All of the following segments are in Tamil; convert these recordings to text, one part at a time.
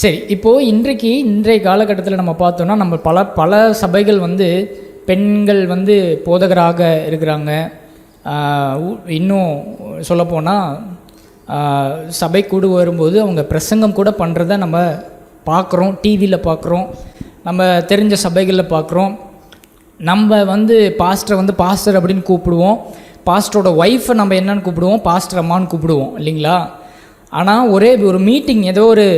சரி இப்போது இன்றைக்கு இன்றைய காலகட்டத்தில் நம்ம பார்த்தோம்னா நம்ம பல பல சபைகள் வந்து பெண்கள் வந்து போதகராக இருக்கிறாங்க. இன்னும் சொல்லப்போனால் சபை கூடு வரும்போது அவங்க பிரசங்கம் கூட பண்ணுறத நம்ம பார்க்குறோம் டிவியில் பார்க்குறோம். நம்ம தெரிஞ்ச சபைகளில் பார்க்குறோம். நம்ம வந்து பாஸ்டரை வந்து பாஸ்டர் அப்படின்னு கூப்பிடுவோம். பாஸ்டரோட ஒய்ஃபை நம்ம என்னன்னு கூப்பிடுவோம் பாஸ்டர் அம்மான்னு கூப்பிடுவோம் இல்லைங்களா? ஆனால் ஒரே ஒரு மீட்டிங் ஏதோ ஒரு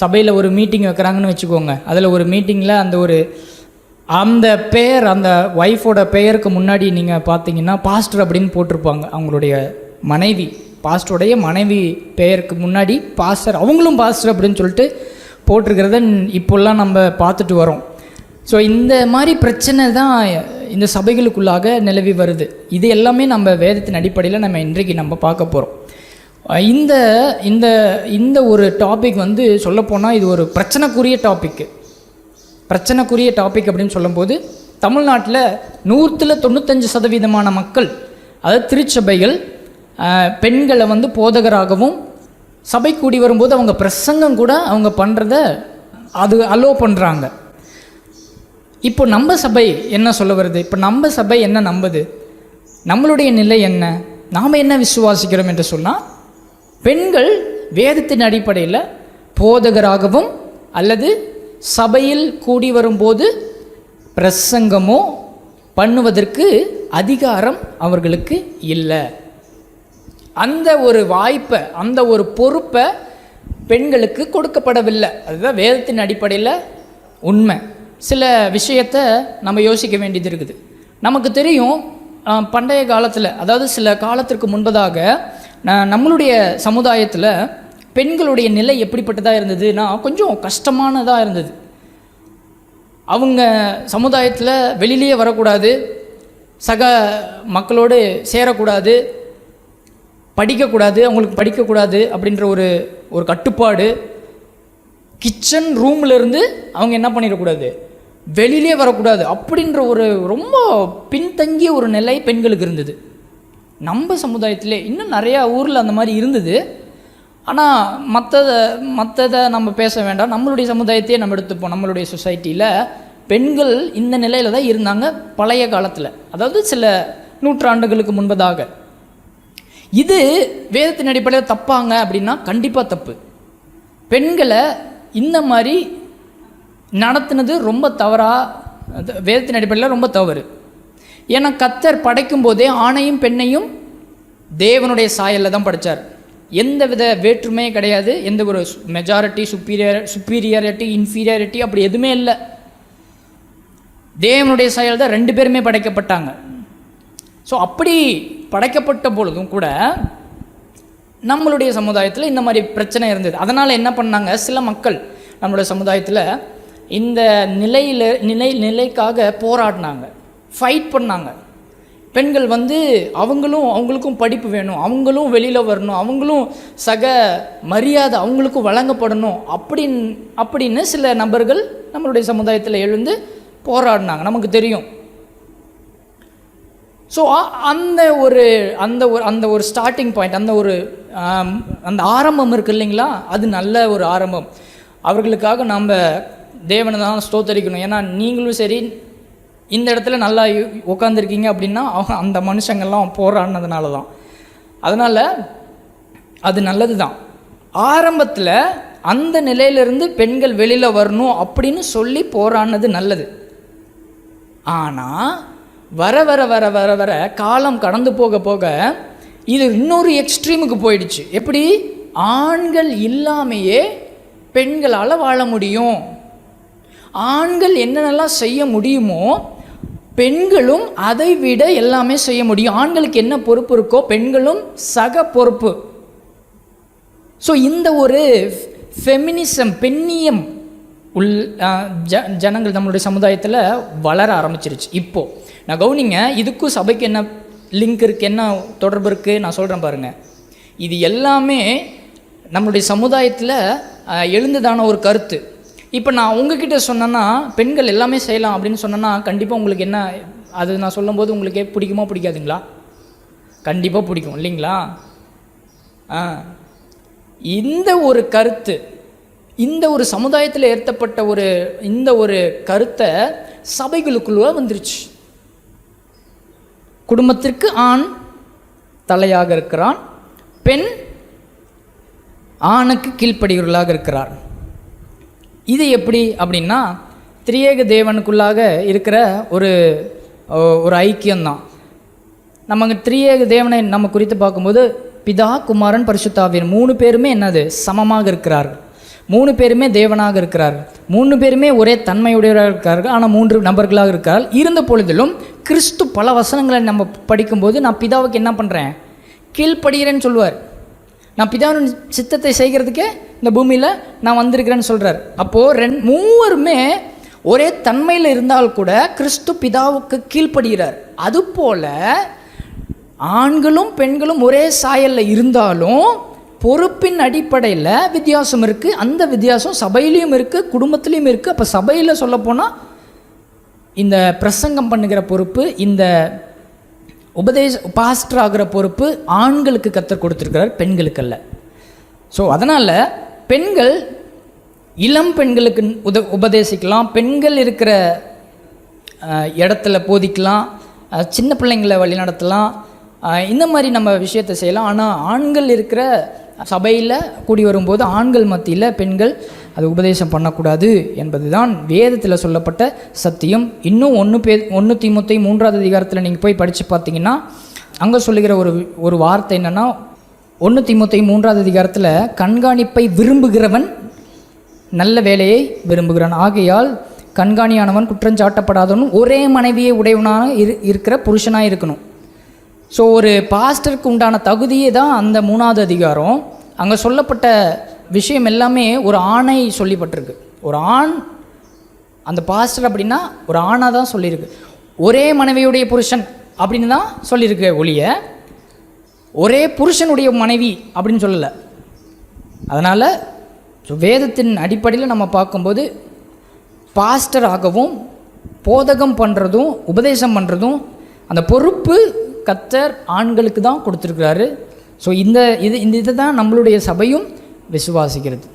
சபையில் ஒரு மீட்டிங் வைக்கிறாங்கன்னு வச்சுக்கோங்க. அதில் ஒரு மீட்டிங்கில் அந்த ஒரு அந்த பெயர் அந்த ஒய்ஃபோட பெயருக்கு முன்னாடி நீங்கள் பார்த்தீங்கன்னா பாஸ்டர் அப்படின்னு போட்டிருப்பாங்க. அவங்களுடைய மனைவி பாஸ்டருடைய மனைவி பெயருக்கு முன்னாடி பாஸ்டர் அவங்களும் பாஸ்டர் அப்படின்னு சொல்லிட்டு போட்டிருக்கிறத இப்போல்லாம் நம்ம பார்த்துட்டு வரோம். ஸோ இந்த மாதிரி பிரச்சனை தான் இந்த சபைகளுக்குள்ளாக நிலவி வருது. இது எல்லாமே நம்ம வேதத்தின் அடிப்படையில் நம்ம இன்றைக்கு நம்ம பார்க்க போகிறோம் இந்த இந்த இந்த ஒரு டாபிக் வந்து சொல்லப்போனால் இது ஒரு பிரச்சனைக்குரிய டாபிக்கு பிரச்சனைக்குரிய டாபிக் அப்படின்னு சொல்லும்போது தமிழ்நாட்டில் நூற்றில் தொண்ணூத்தஞ்சு சதவீதமான மக்கள் அதாவது திருச்சபைகள் பெண்களை வந்து போதகராகவும் சபை கூடி வரும்போது அவங்க பிரசங்கம் கூட அவங்க பண்ணுறத அது அலோ பண்ணுறாங்க இப்போ நம்ம சபை என்ன சொல்ல வருது? இப்போ நம்ம சபை என்ன நம்புது? நம்மளுடைய நிலை என்ன? நாம் என்ன விசுவாசிக்கிறோம் என்று சொன்னால் பெண்கள் வேதத்தின் அடிப்படையில் போதகராகவும் அல்லது சபையில் கூடி வரும்போது பிரசங்கமோ பண்ணுவதற்கு அதிகாரம் அவர்களுக்கு இல்லை. அந்த ஒரு வாய்ப்பை அந்த ஒரு பொறுப்பை பெண்களுக்கு கொடுக்கப்படவில்லை. அதுதான் வேதத்தின் அடிப்படையில் உண்மை. சில விஷயத்தை நம்ம யோசிக்க வேண்டியது இருக்குது. நமக்கு தெரியும் பண்டைய காலத்தில் அதாவது சில காலத்திற்கு முன்பதாக நம்மளுடைய சமுதாயத்தில் பெண்களுடைய நிலை எப்படிப்பட்டதாக இருந்ததுன்னா கொஞ்சம் கஷ்டமானதாக இருந்தது. அவங்க சமுதாயத்தில் வெளியிலேயே வரக்கூடாது சக மக்களோடு சேரக்கூடாது படிக்கக்கூடாது அவங்களுக்கு படிக்கக்கூடாது அப்படின்ற ஒரு ஒரு கட்டுப்பாடு கிச்சன் ரூம்லேருந்து அவங்க என்ன பண்ணிடக்கூடாது? வெளியிலே வரக்கூடாது அப்படின்ற ஒரு ரொம்ப பின்தங்கிய ஒரு நிலை பெண்களுக்கு இருந்தது. நம்ம சமுதாயத்திலே இன்னும் நிறையா ஊரில் அந்த மாதிரி இருந்தது. ஆனால் மற்றதை மற்றதை நம்ம பேச வேண்டாம். நம்மளுடைய சமுதாயத்தையே நம்ம எடுத்துப்போம். நம்மளுடைய சொசைட்டியில் பெண்கள் இந்த நிலையில் தான் இருந்தாங்க பழைய காலத்தில். அதாவது சில நூற்றாண்டுகளுக்கு முன்பதாக. இது வேதத்தின் அடிப்படையில் தப்பாங்க அப்படின்னா கண்டிப்பாக தப்பு. பெண்களை இந்த மாதிரி நடத்துனது ரொம்ப தவறாக வேதத்தின் அடிப்படையில் ரொம்ப தவறு. ஏன்னா கத்தர் படைக்கும் போதே ஆணையும் பெண்ணையும் தேவனுடைய சாயலில் தான் படைச்சார். எந்த வித வேற்றுமையே கிடையாது. எந்த ஒரு மெஜாரிட்டி சுப்பீரியர் சுப்பீரியாரிட்டி இன்ஃபீரியாரிட்டி அப்படி எதுவுமே இல்லை. தேவனுடைய சாயல் தான் ரெண்டு பேருமே படைக்கப்பட்டாங்க. ஸோ அப்படி படைக்கப்பட்ட பொழுதும் கூட நம்மளுடைய சமுதாயத்தில் இந்த மாதிரி பிரச்சனை இருந்தது. அதனால் என்ன பண்ணாங்க? சில மக்கள் நம்மளுடைய சமுதாயத்தில் இந்த நிலையில் நிலை நிலைக்காக போராடினாங்க. ஃபைட் பண்ணாங்க. பெண்கள் வந்து அவங்களும் அவங்களுக்கும் படிப்பு வேணும் அவங்களும் வெளியில் வரணும் அவங்களும் சக மரியாதை அவங்களுக்கும் வழங்கப்படணும் அப்படின் அப்படின்னு சில நபர்கள் நம்மளுடைய சமுதாயத்தில் எழுந்து போராடினாங்க. நமக்கு தெரியும். ஸோ அந்த ஒரு அந்த ஒரு அந்த ஒரு ஸ்டார்டிங் பாயிண்ட் அந்த ஒரு அந்த ஆரம்பம் இருக்கு இல்லைங்களா? அது நல்ல ஒரு ஆரம்பம். அவர்களுக்காக நம்ம தேவனை தான் ஸ்தோத்தரிக்கணும். ஏன்னா நீங்களும் சரி இந்த இடத்துல நல்லா உட்காந்துருக்கீங்க அப்படின்னா அவங்க அந்த மனுஷங்கள்லாம் போராடினதுனால தான் அதனால் அது நல்லது தான் ஆரம்பத்தில் அந்த நிலையிலிருந்து பெண்கள் வெளியில் வரணும் அப்படின்னு சொல்லி போராடினது நல்லது. ஆனால் வர வர வர வர வர காலம் கடந்து போக போக இது இன்னொரு எக்ஸ்ட்ரீமுக்கு போயிடுச்சு. எப்படி? ஆண்கள் இல்லாமையே பெண்களால் வாழ முடியும். ஆண்கள் என்னென்னலாம் செய்ய முடியுமோ பெண்களும் அதை விட எல்லாமே செய்ய முடியும். ஆண்களுக்கு என்ன பொறுப்பு இருக்கோ பெண்களும் சக பொறுப்பு. ஸோ இந்த ஒரு ஃபெமினிசம் பெண்ணியம் உள் ஜ ஜனங்கள் நம்மளுடைய சமுதாயத்தில் வளர ஆரம்பிச்சிருச்சு. இப்போது நான் கவுனிங்க இதுக்கும் சபைக்கு என்ன லிங்க் இருக்குது என்ன தொடர்பு இருக்குது நான் சொல்கிறேன் பாருங்கள் இது எல்லாமே நம்மளுடைய சமுதாயத்தில் எழுந்ததான ஒரு கருத்து. இப்போ நான் உங்ககிட்ட சொன்னேன்னா பெண்கள் எல்லாமே செய்யலாம் அப்படின்னு சொன்னேன்னா கண்டிப்பாக உங்களுக்கு என்ன அது நான் சொல்லும்போது உங்களுக்கே பிடிக்குமா பிடிக்காதுங்களா? கண்டிப்பாக பிடிக்கும் இல்லைங்களா? ஆ. இந்த ஒரு கருத்து இந்த ஒரு சமுதாயத்தில் ஏற்றப்பட்ட ஒரு இந்த ஒரு கருத்தை சபைகளுக்குள்ள வந்துருச்சு. குடும்பத்திற்கு ஆண் தலையாக இருக்கிறான் பெண் ஆணுக்கு கீழ்ப்படுகிறவர்களாக இருக்கிறார் இது எப்படி அப்படின்னா திரியேக தேவனுக்குள்ளாக இருக்கிற ஒரு ஒரு ஐக்கியம்தான். நம்ம திரியேக தேவனை நம்ம குறித்து பார்க்கும்போது பிதா குமாரன் பரிசுத்தாவியன் மூணு பேருமே என்னது? சமமாக இருக்கிறார்கள் மூணு பேருமே தேவனாக இருக்கிறார்கள் மூணு பேருமே ஒரே தன்மையுடையவராக இருக்கிறார்கள். ஆனால் மூன்று நபர்களாக இருக்கிறார்கள் இருந்த பொழுதிலும் கிறிஸ்து பல வசனங்களை நம்ம படிக்கும்போது நான் பிதாவுக்கு என்ன பண்ணுறேன் கீழ்ப்படுகிறேன்னு சொல்லுவார். நான் பிதாவின் சித்தத்தை செய்கிறதுக்கே இந்த பூமியில் நான் வந்திருக்கிறேன்னு சொல்கிறார் அப்போது ரெண் மூவருமே ஒரே தன்மையில் இருந்தால் கூட கிறிஸ்து பிதாவுக்கு கீழ்ப்படுகிறார். அதுபோல் ஆண்களும் பெண்களும் ஒரே சாயலில் இருந்தாலும் பொறுப்பின் அடிப்படையில் வித்தியாசம் இருக்குது அந்த வித்தியாசம் சபையிலையும் இருக்குது குடும்பத்துலேயும் இருக்குது அப்போ சபையில் சொல்லப்போனால் இந்த பிரசங்கம் பண்ணுகிற பொறுப்பு இந்த உபதேச பாஸ்டர் ஆகிற பொறுப்பு ஆண்களுக்கு கற்றுக் கொடுத்துருக்கிறார் பெண்களுக்கு அல்ல. ஸோ அதனால் பெண்கள் இளம் பெண்களுக்கு உத உபதேசிக்கலாம். பெண்கள் இருக்கிற இடத்துல போதிக்கலாம். சின்ன பிள்ளைங்களை வழிநடத்தலாம் இந்த மாதிரி நம்ம விஷயத்தை செய்யலாம். ஆனால் ஆண்கள் இருக்கிற சபையில் கூடி வரும்போது ஆண்கள் மத்தியில் பெண்கள் அது உபதேசம் பண்ணக்கூடாது என்பது தான் வேதத்தில் சொல்லப்பட்ட சத்தியம். இன்னும் ஒன்று பே ஒன்று தீமுத்தை மூன்றாவது அதிகாரத்தில் நீங்கள் போய் படித்து பார்த்தீங்கன்னா அங்கே சொல்லுகிற ஒரு ஒரு வார்த்தை என்னென்னா ஒன்று தீமுத்தை மூன்றாவது அதிகாரத்தில் கண்காணிப்பை விரும்புகிறவன் நல்ல வேலையை விரும்புகிறான். ஆகையால் கண்காணியானவன் குற்றஞ்சாட்டப்படாதவனும் ஒரே மனைவியை உடையவனாக இரு இருக்கிற புருஷனாக இருக்கணும். ஸோ ஒரு பாஸ்டருக்கு உண்டான தகுதியே தான் அந்த மூணாவது அதிகாரம். அங்கே சொல்லப்பட்ட விஷயம் எல்லாமே ஒரு ஆணை சொல்லிப்பட்டிருக்கு. ஒரு ஆண் அந்த பாஸ்டர் அப்படின்னா ஒரு ஆணாக தான் சொல்லியிருக்கு. ஒரே மனைவியுடைய புருஷன் அப்படின்னு தான் சொல்லியிருக்கு ஒழிய ஒரே புருஷனுடைய மனைவி அப்படின்னு சொல்லலை. அதனால் ஸோ வேதத்தின் அடிப்படையில் நம்ம பார்க்கும்போது பாஸ்டர் ஆகவும் போதகம் பண்ணுறதும் உபதேசம் பண்ணுறதும் அந்த பொறுப்பு கத்தர் ஆண்களுக்கு தான் கொடுத்துருக்கிறாரு. ஸோ இந்த இது இந்த இதை தான் நம்மளுடைய சபையும் விசுவாசிக்கிறது.